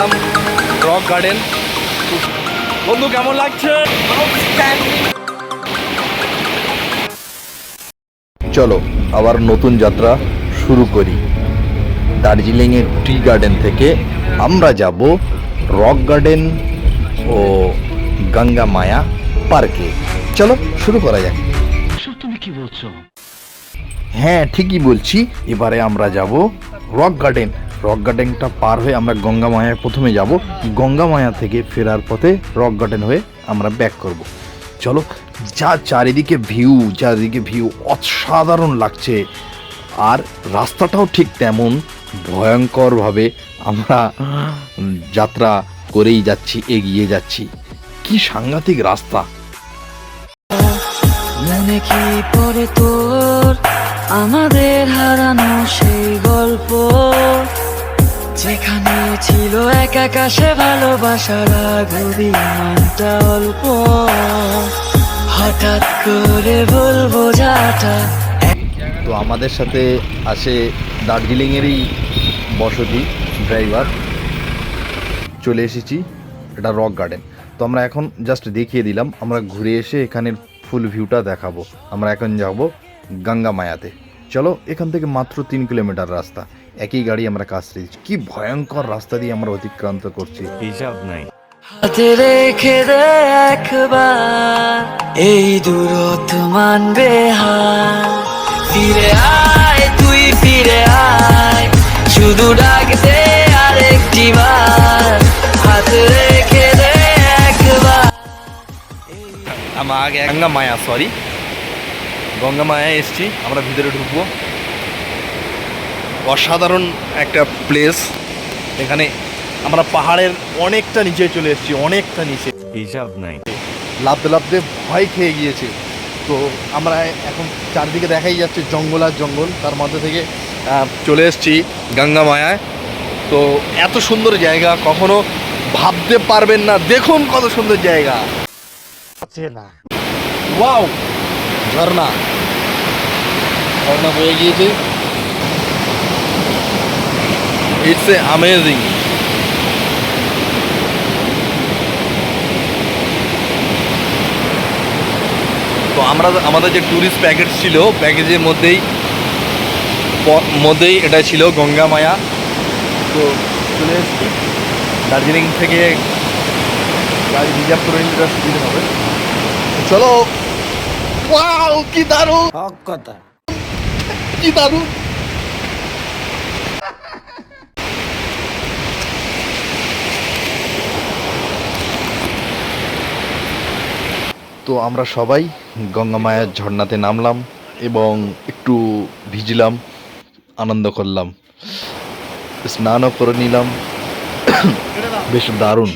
এলাম rock garden. বন্ধু কেমন লাগছে? চলো আবার নতুন যাত্রা শুরু করি। দার্জিলিংয়ের টি গার্ডেন থেকে আমরা যাব রক গার্ডেন ও গঙ্গা মায়া পার্কে। চলো শুরু করা যাক। তুমি কি বলছো? হ্যাঁ ঠিকই বলছি। এবারে আমরা যাব রক গার্ডেন। রক গার্ডেনটা পার হয়ে আমরা গঙ্গা মায়ায় প্রথমে যাব। গঙ্গা মায়া থেকে ফেরার পথে রক গার্ডেন হয়ে আমরা ব্যাক করব। চলো, যা চারিদিকে ভিউ চারিদিকে ভিউ অসাধারণ লাগছে। আর রাস্তাটাও ঠিক তেমন ভয়ঙ্করভাবে আমরা যাত্রা করেই যাচ্ছি, এগিয়ে যাচ্ছি। কি সাংঘাতিক রাস্তা। মনে কি পড়ে তোর? আমাদের হারানো সেই গল্প। যেখানে ছিল এক আকাশে ভালোবাসার অভিমানটা অল্প। হঠাৎ করে বলব যাটা তো আমাদের সাথে আছে দার্জিলিংয়েরই বসতি ড্রাইভার। চলে এসেছি, এটা রক গার্ডেন। তো আমরা এখন জাস্ট দেখিয়ে দিলাম, আমরা ঘুরে এসে এখানের ফুল ভিউটা দেখাবো। আমরা এখন যাব গঙ্গা মায়াতে। চলো, এখান থেকে মাত্র তিন কিলোমিটার রাস্তা। একই গাড়ি আমরা কাজ দিচ্ছি কি ভয়ঙ্কর রাস্তা দিয়ে আমরা অতিক্রান্ত করছি। হিসাব নাই। হাতে রেখে দে একবার এই দূরত্ব মানবে হার। ফিরে আয় তুই ফিরে আয় শুধু ডাক দে আরেকটি বার। হাতে রেখে দে একবার। আমার আগে গঙ্গা মায়া সরি গঙ্গা মায়ায় এসছি আমরা ভিতরে ঢুকবো। অসাধারণ একটা প্লেস এখানে আমরা পাহাড়ের অনেকটা নিচে চলে এসেছি অনেকটা নিচে। হিসাব নাই। লাফতে লাফতে ভয় খেয়ে গিয়েছে। তো আমরা এখন চারদিকে দেখাই যাচ্ছে জঙ্গল আর জঙ্গল। তার মধ্যে থেকে চলে এসেছি গঙ্গা মায়ায়। তো এত সুন্দর জায়গা কখনো ভাবতে পারবেন না। দেখুন কত সুন্দর জায়গা। ওয়াও! ঝর্ণা। ঝর্ণা বয়ে গিয়েছে। ইটস এ অ্যামেজিং তো আমরা আমাদের যে ট্যুরিস্ট প্যাকেজ ছিল প্যাকেজের মধ্যেই মধ্যেই এটা ছিল গঙ্গা মায়া। তো চলে এসেছি। দার্জিলিং থেকে গাড়ি রিজার্ভ করে নিতে সুবিধা হবে। চলো। কি দারুণ। কথা। কি দারুণ। তো আমরা সবাই গঙ্গা মায়ার ঝর্ণাতে নামলাম এবং একটু ভিজলাম, আনন্দ করলাম। স্নানও করে নিলাম। বেশ দারুণ।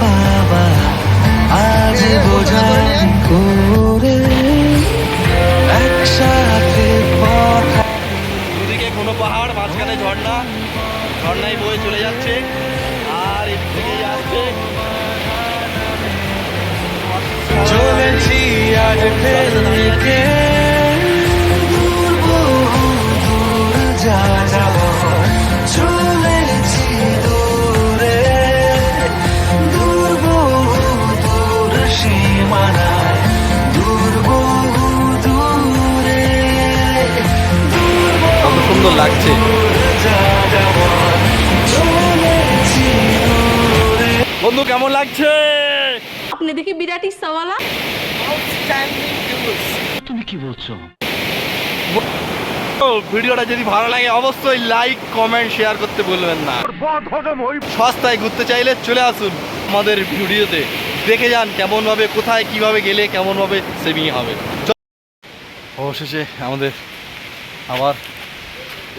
বাবা, আজ বোঝা ঝর্ণায় বয়ে চলে যাচ্ছে। আর চলেছি আজ বন্ধু কেমন লাগছে? আপনি দেখি বিরাট ইচ্ছাওয়ালা তুমি কি বলছো? ও, ভিডিওটা যদি ভালো লাগে অবশ্যই লাইক কমেন্ট শেয়ার করতে বলবেন না। সস্তায় ঘুরতে চাইলে চলে আসুন আমাদের ভিডিওতে। দেখে যান কেমনভাবে কোথায় কীভাবে গেলে কেমনভাবে সেভিং হবে। চ- অবশেষে আমাদের আবার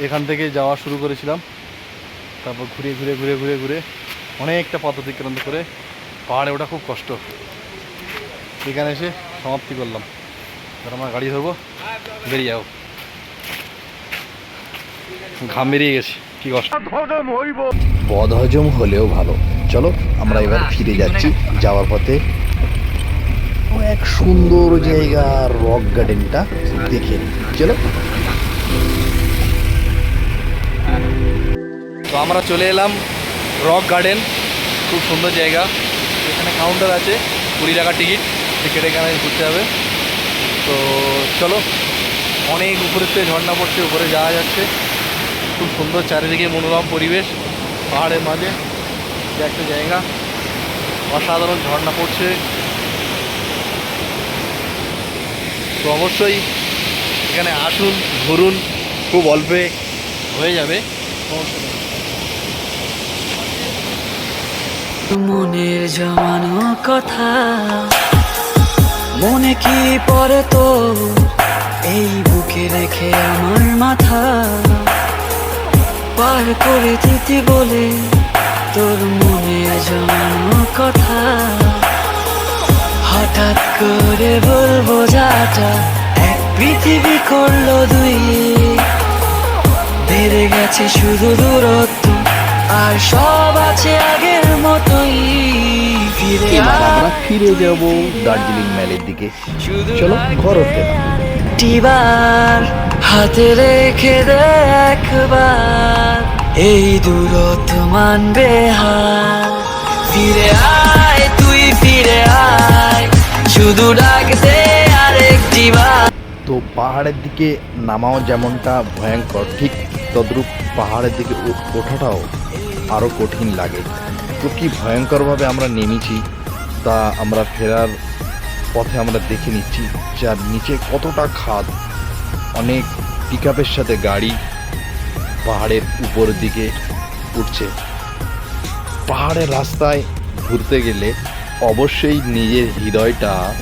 এখান থেকে যাওয়া শুরু করেছিলাম। তারপর ঘুরে ঘুরে ঘুরে ঘুরে ঘুরে অনেকটা পথ অতিক্রান্ত করে পাহাড়ে ওঠা খুব কষ্ট। এখানে এসে সমাপ্তি করলাম। এবার আমরা গাড়ি ধরবো বেরিয়ে যাব। ঘাম বেরিয়ে গেছে কি কষ্ট। বদহজম হলেও ভালো। চলো আমরা এবার ফিরে যাচ্ছি যাওয়ার পথে। এক সুন্দর জায়গা রক গার্ডেনটা দেখে। চলো। তো আমরা চলে এলাম রক গার্ডেন, খুব সুন্দর জায়গা। এখানে কাউন্টার আছে, কুড়ি টাকা টিকিট টিকিট এখানে ঘুরতে হবে। তো চলো, অনেক উপরের থেকে ঝর্ণা পড়ছে, উপরে যাওয়া যাচ্ছে। খুব সুন্দর চারিদিকে মনোরম পরিবেশ, পাহাড়ের মাঝে একটা জায়গা। অসাধারণ ঝর্ণা পড়ছে। তো অবশ্যই এখানে আসুন, ঘুরুন, খুব অল্পে হয়ে যাবে নেই। মনের জমানো কথা। মনে কি পড়ে তো এই বুকে রেখে আমার মাথা। পার করে দিতে বলে তোর মনের জমানো কথা। হঠাৎ করে বলব যাটা এক পৃথিবী করল দুই। বেড়ে গেছে শুধু দূরত্ব। আর সব আছে আগের মতোই। ফিরে। আমরা ফিরে যাব দার্জিলিং ম্যালের দিকে। চলো ঘর একটিবার হাতে রেখে দে একবার। এই দূরত্ব মানবে হার। ফিরে আয় তুই ফিরে আয়। শুধু ডাক দে আরেকটিবার তো পাহাড়ের দিকে নামাও যেমনটা ভয়ঙ্কর ঠিক তদ্রূপ পাহাড়ের দিকে ওঠাটাও আরও কঠিন লাগে। তো কী ভয়ঙ্করভাবে আমরা নেমেছি, তা আমরা ফেরার পথে আমরা দেখে নিচ্ছি যার নিচে কতটা খাদ। অনেক পিক সাথে গাড়ি পাহাড়ের উপরের দিকে উঠছে। পাহাড়ের রাস্তায় ঘুরতে গেলে অবশ্যই নিজের হৃদয়টা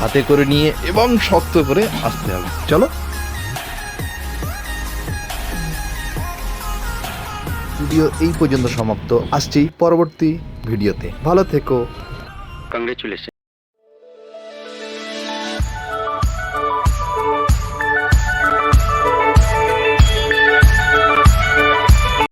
হাতে করে নিয়ে এবং শক্ত করে আসতে হবে। চলো। ভিডিও এই পর্যন্ত সমাপ্ত। আসছি পরবর্তী ভিডিওতে। ভালো থেকো। কংগ্রেচুলেশন